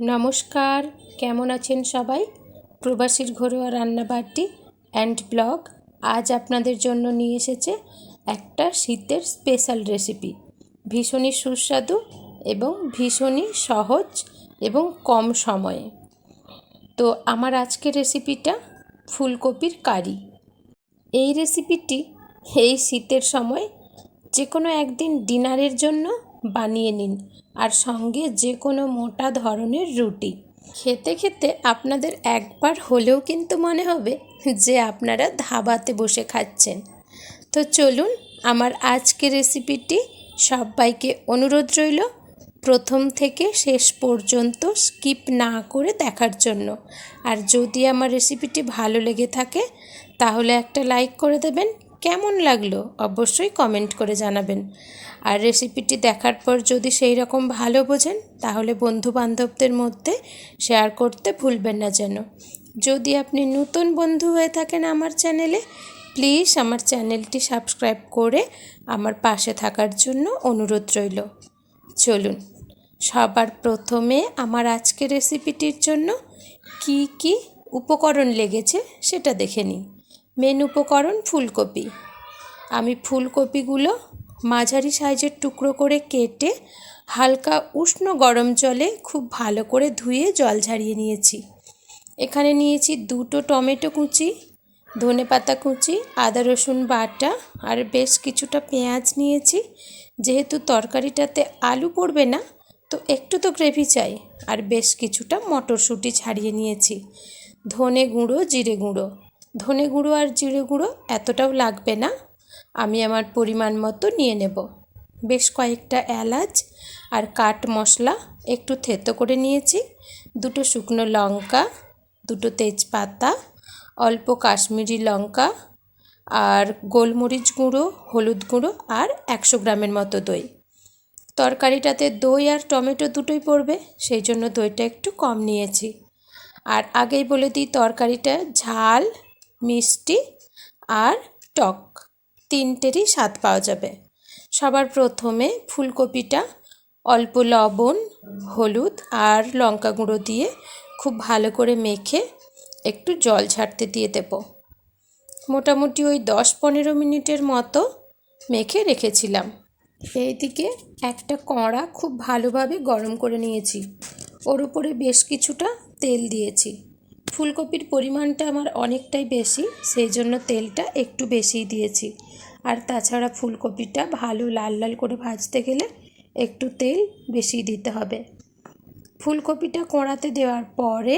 নমস্কার, কেমন আছেন সবাই? প্রবাসীর ঘরোয়া রান্নাবাটি অ্যান্ড ব্লগ আজ আপনাদের জন্য নিয়ে এসেছে একটা শীতের স্পেশাল রেসিপি ভীষণই সুস্বাদু এবং ভীষণই সহজ এবং কম সময়ে। তো আমার আজকের রেসিপিটা ফুলকপির কারি। এই রেসিপিটি এই শীতের সময় যে কোনো একদিন ডিনারের জন্য বানিয়ে নিন আর সঙ্গে যে কোনো মোটা ধরনের রুটি। খেতে খেতে আপনাদের একবার হলেও কিন্তু মনে হবে যে আপনারা ধাবাতে বসে খাচ্ছেন। তো চলুন আমার আজকের রেসিপিটি সবাইকে অনুরোধ রইল প্রথম থেকে শেষ পর্যন্ত স্কিপ না করে দেখার জন্য। আর যদি আমার রেসিপিটি ভালো লেগে থাকে তাহলে একটা লাইক করে দেবেন কেমন লাগল অবশ্যই কমেন্ট করে জানাবেন। আর রেসিপিটি দেখার পর যদি সেই রকম ভালো বোঝেন, তাহলে বন্ধু বান্ধবদের মধ্যে শেয়ার করতে ভুলবেন না যেন। যদি আপনি নতুন বন্ধু হয়ে থাকেন আমার চ্যানেলে, প্লিজ আমার চ্যানেলটি সাবস্ক্রাইব করে আমার পাশে থাকার জন্য অনুরোধ রইল। চলুন, সবার প্রথমে আমার আজকের রেসিপিটির জন্য কি কি উপকরণ লেগেছে সেটা দেখে নিই। মেন উপকরণ ফুলকপি। আমি ফুলকপিগুলো মাঝারি সাইজের টুকরো করে কেটে হালকা উষ্ণ গরম জলে খুব ভালো করে ধুয়ে জল ঝারিয়ে নিয়েছি। এখানে নিয়েছি দুটো টমেটো কুচি, ধনে পাতা কুচি, আদা রসুন বাটা আর বেশ কিছুটা পেঁয়াজ নিয়েছি। যেহেতু তরকারিটাতে আলু পড়বে না, তো একটু তো গ্রেভি চাই আর বেশ কিছুটা মটরশুঁটি ছাড়িয়ে নিয়েছি। ধনে গুঁড়ো, জিরে গুঁড়ো। ধনে গুঁড়ো আর জিরে গুঁড়ো এতটাও লাগবে না। আমি আমার পরিমাণ মতো নিয়ে নেব। বেশ কয়েকটা এলাচ আর কাঠ মশলা একটু থেতো করে নিয়েছি। দুটো শুকনো লঙ্কা, দুটো তেজপাতা, অল্প কাশ্মীরি লঙ্কা আর গোলমরিচ গুঁড়ো, হলুদ গুঁড়ো আর একশো গ্রামের মতো দই। তরকারিটাতে দই আর টমেটো দুটোই পড়বে, সেই জন্য দইটা একটু কম নিয়েছি। আর আগেই বলে দিই, তরকারিটা ঝাল মিষ্টি আর টক। তিনটেরই স্বাদ পাওয়া যাবে। সবার প্রথমে ফুলকপিটা অল্প লবণ, হলুদ আর লঙ্কা গুঁড়ো দিয়ে খুব ভালো করে মেখে একটু জল ছাড়তে দিয়ে দেব। মোটামুটি ওই দশ পনেরো মিনিটের মতো মেখে রেখেছিলাম। এইদিকে একটা কড়া খুব ভালোভাবে গরম করে নিয়েছি। ওর উপরে বেশ কিছুটা তেল দিয়েছি। ফুলকপির পরিমাণটা আমার অনেকটাই বেশি, সেই জন্য তেলটা একটু বেশিই দিয়েছি। আর তাছাড়া ফুলকপিটা ভালো লাল লাল করে ভাজতে গেলে একটু তেল বেশি দিতে হবে। ফুলকপিটা কড়াতে দেওয়ার পরে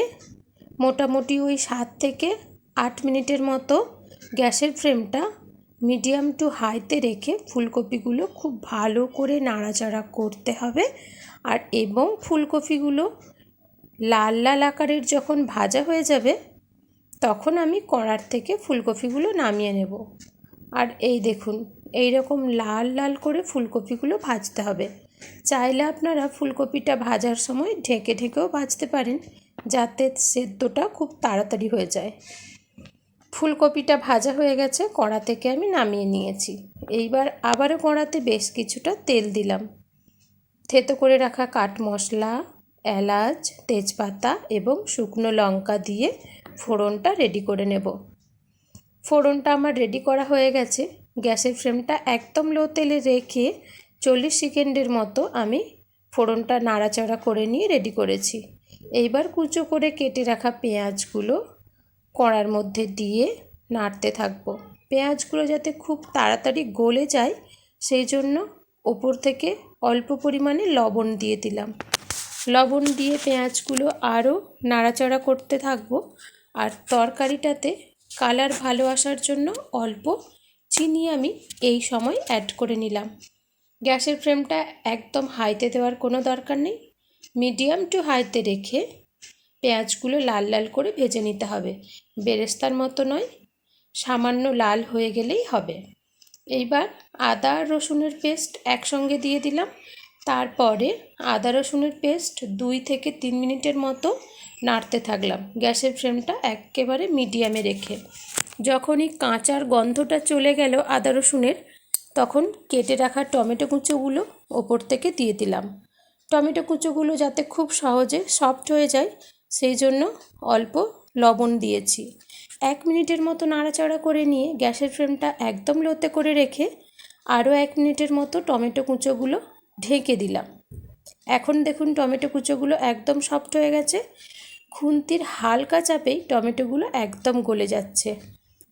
মোটামুটি ওই সাত থেকে আট মিনিটের মতো গ্যাসের ফ্লেমটা মিডিয়াম টু হাইতে রেখে ফুলকপিগুলো খুব ভালো করে নাড়াচাড়া করতে হবে। আর এবং ফুলকপিগুলো লাল লাল আকারের যখন ভাজা হয়ে যাবে, তখন আমি কড়ার থেকে ফুলকপিগুলো নামিয়ে নেব। আর এই দেখুন এই রকম লাল লাল করে ফুলকপিগুলো ভাজতে হবে। চাইলে আপনারা ফুলকপিটা ভাজার সময় ঢেকে ঢেকেও ভাজতে পারেন, যাতে সেদ্ধটা খুব তাড়াতাড়ি হয়ে যায়। ফুলকপিটা ভাজা হয়ে গেছে, কড়া থেকে আমি নামিয়ে নিয়েছি। এইবার আবারও কড়াতে বেশ কিছুটা তেল দিলাম। থেতো করে রাখা কাঠ মশলা এলাচ, তেজপাতা এবং শুকনো লঙ্কা দিয়ে ফোড়নটা রেডি করে নেব। ফোড়নটা আমার রেডি করা হয়ে গেছে। গ্যাসের ফ্লেমটা একদম লো তেলে রেখে চল্লিশ সেকেন্ডের মতো আমি ফোড়নটা নাড়াচাড়া করে নিয়ে রেডি করেছি। এইবার কুচো করে কেটে রাখা পেঁয়াজগুলো কড়ার মধ্যে দিয়ে নাড়তে থাকব। পেঁয়াজগুলো যাতে খুব তাড়াতাড়ি গলে যায়, সেই জন্য ওপর থেকে অল্প পরিমাণে লবণ দিয়ে দিলাম। লবণ দিয়ে পেঁয়াজগুলো আরও নাড়াচাড়া করতে থাকব। আর তরকারিটাতে কালার ভালো আসার জন্য অল্প চিনি আমি এই সময় অ্যাড করে নিলাম। গ্যাসের ফ্লেমটা একদম হাইতে দেওয়ার কোনো দরকার নেই। মিডিয়াম টু হাইতে রেখে পেঁয়াজগুলো লাল লাল করে ভেজে নিতে হবে। বেরেস্তার মতো নয়, সামান্য লাল হয়ে গেলেই হবে। এইবার আদা আর রসুনের পেস্ট একসঙ্গে দিয়ে দিলাম। তারপরে আদা রসুনের পেস্ট দুই থেকে তিন মিনিটের মতো নাড়তে থাকলাম। গ্যাসের ফ্লেমটা একেবারে মিডিয়ামে রেখে। যখনই কাঁচার গন্ধটা চলে গেল আদা রসুনের, তখন কেটে রাখা টমেটো কুচোগুলো ওপর থেকে দিয়ে দিলাম। টমেটো কুঁচোগুলো যাতে খুব সহজে সফট হয়ে যায়, সেই জন্য অল্প লবণ দিয়েছি। এক মিনিটের মতো নাড়াচাড়া করে নিয়ে গ্যাসের ফ্লেমটা একদম লোতে করে রেখে আরও এক মিনিটের মতো টমেটো কুচোগুলো ঢেকে দিলাম। এখন দেখুন টমেটো কুচোগুলো একদম সফট হয়ে গেছে। খুন্তির হালকা চাপেই টমেটোগুলো একদম গলে যাচ্ছে।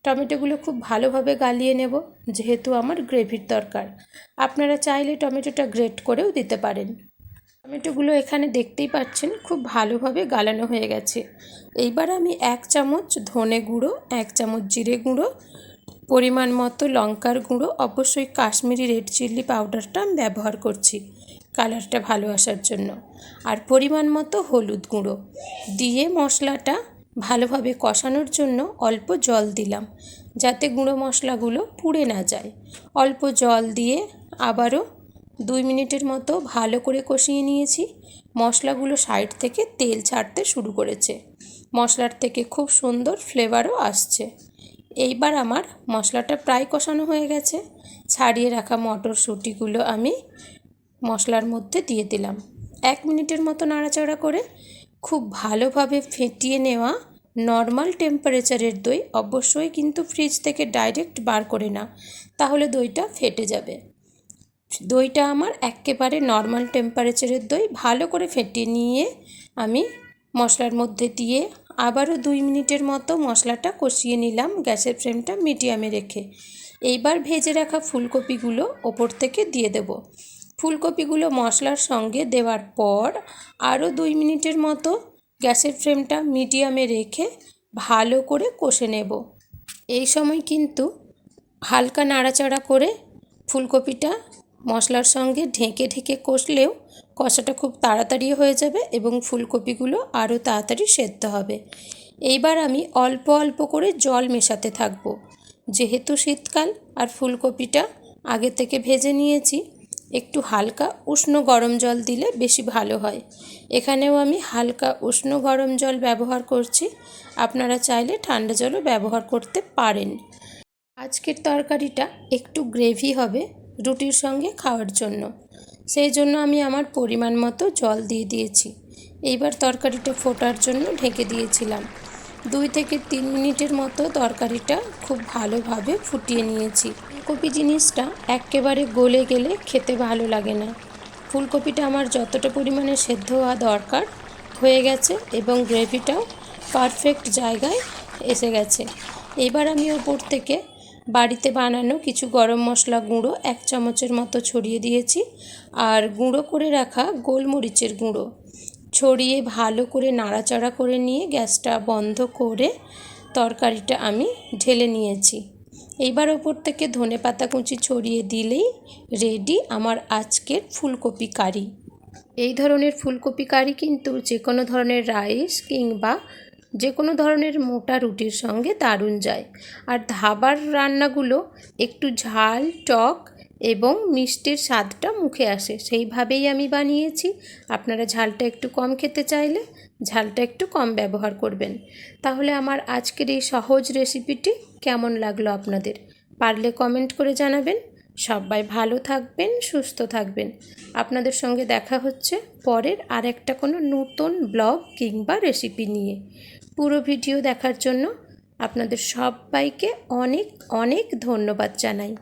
টমেটোগুলো খুব ভালোভাবে গালিয়ে নেব, যেহেতু আমার গ্রেভির দরকার। আপনারা চাইলে টমেটোটা গ্রেট করেও দিতে পারেন। টমেটোগুলো এখানে দেখতেই পাচ্ছেন খুব ভালোভাবে গালানো হয়ে গেছে। এইবার আমি এক চামচ ধনে গুঁড়ো, এক চামচ জিরে গুঁড়ো পরিমাণ মতো লঙ্কার গুঁড়ো, অবশ্যই কাশ্মীরি রেড চিল্লি পাউডারটা আমি ব্যবহার করছি কালারটা ভালো আসার জন্য। আর পরিমাণ মতো হলুদ গুঁড়ো। দিয়ে মশলাটা ভালোভাবে কষানোর জন্য অল্প জল দিলাম, যাতে গুঁড়ো মশলাগুলো পুড়ে না যায়। অল্প জল দিয়ে আবারও দুই মিনিটের মতো ভালো করে কষিয়ে নিয়েছি। মশলাগুলো সাইড থেকে তেল ছাড়তে শুরু করেছে। মশলার থেকে খুব সুন্দর ফ্লেভারও আসছে। এইবার আমার মশলাটা প্রায় কষানো হয়ে গেছে। ছাড়িয়ে রাখা মটরশুঁটিগুলো আমি মশলার মধ্যে দিয়ে দিলাম। এক মিনিটের মতো নাড়াচাড়া করে খুব ভালোভাবে ফেটিয়ে নেওয়া নর্মাল টেম্পারেচারের দই অবশ্যই কিন্তু ফ্রিজ থেকে ডাইরেক্ট বার করে না তাহলে দইটা ফেটে যাবে। দইটা আমার একেবারে নর্মাল টেম্পারেচারের দই ভালো করে ফেটিয়ে নিয়ে আমি মশলার মধ্যে দিয়ে আবারও দুই মিনিটের মতো মশলাটা কষিয়ে নিলাম গ্যাসের ফ্লেমটা মিডিয়ামে রেখে। এইবার ভেজে রাখা ফুলকপিগুলো ওপর থেকে দিয়ে দেব। ফুলকপিগুলো মশলার সঙ্গে দেওয়ার পর আরও দুই মিনিটের মতো গ্যাসের ফ্লেমটা মিডিয়ামে রেখে ভালো করে কষে নেব। এই সময় কিন্তু হালকা নাড়াচাড়া করে ফুলকপিটা মশলার সঙ্গে ঢেকে ঢেকে কষলেও কষাটা খুব তাড়াতাড়ি হয়ে যাবে এবং ফুলকপিগুলো আরও তাড়াতাড়ি সেদ্ধ হবে। এইবার আমি অল্প অল্প করে জল মেশাতে থাকব। যেহেতু শীতকাল আর ফুলকপিটা আগে থেকে ভেজে নিয়েছি, একটু হালকা উষ্ণ গরম জল দিলে বেশি ভালো হয়। এখানেও আমি হালকা উষ্ণ গরম জল ব্যবহার করছি। আপনারা চাইলে ঠান্ডা জলও ব্যবহার করতে পারেন। আজকের তরকারিটা একটু গ্রেভি হবে রুটির সঙ্গে খাওয়ার জন্য। সেই জন্য আমি আমার পরিমাণ মতো জল দিয়ে দিয়েছি। এইবার তরকারিটা ফোটার জন্য ঢেকে দিয়েছিলাম। দুই থেকে তিন মিনিটের মতো তরকারিটা খুব ভালোভাবে ফুটিয়ে নিয়েছি। ফুলকপি জিনিসটা একেবারে গলে গেলে খেতে ভালো লাগে না। ফুলকপিটা আমার যতটা পরিমাণে সেদ্ধ হওয়া দরকার হয়ে গেছে এবং গ্রেভিটাও পারফেক্ট জায়গায় এসে গেছে। এবার আমি ওপর থেকে বাড়িতে বানানো কিছু গরম মশলা গুঁড়ো এক চামচের মতো ছড়িয়ে দিয়েছি আর গুঁড়ো করে রাখা গোলমরিচের গুঁড়ো। ছড়িয়ে ভালো করে নাড়াচাড়া করে নিয়ে গ্যাসটা বন্ধ করে তরকারিটা আমি ঢেলে নিয়েছি। এইবার ওপর থেকে ধনে পাতা কুচি ছড়িয়ে দিলেই রেডি আমার আজকের ফুলকপি কারি। এই ধরনের ফুলকপি কারি কিন্তু যে কোনো ধরনের রাইস কিংবা যে কোনো ধরনের মোটা রুটির সঙ্গে দারুণ যায়। আর ধাবার রান্নাগুলো একটু ঝাল, টক এবং মিষ্টির স্বাদটা মুখে আসে। সেইভাবেই আমি বানিয়েছি। আপনারা ঝালটা একটু কম খেতে চাইলে ঝালটা একটু কম ব্যবহার করবেন। তাহলে আমার আজকের এই সহজ রেসিপিটি কেমন লাগল আপনাদের? পারলে কমেন্ট করে জানাবেন। সবাই ভালো থাকবেন, সুস্থ থাকবেন। আপনাদের সঙ্গে দেখা হচ্ছে পরের আর একটা কোনো নতুন ব্লগ কিংবা রেসিপি নিয়ে। পুরো ভিডিও দেখার জন্য আপনাদের সবাইকে অনেক অনেক ধন্যবাদ জানাই।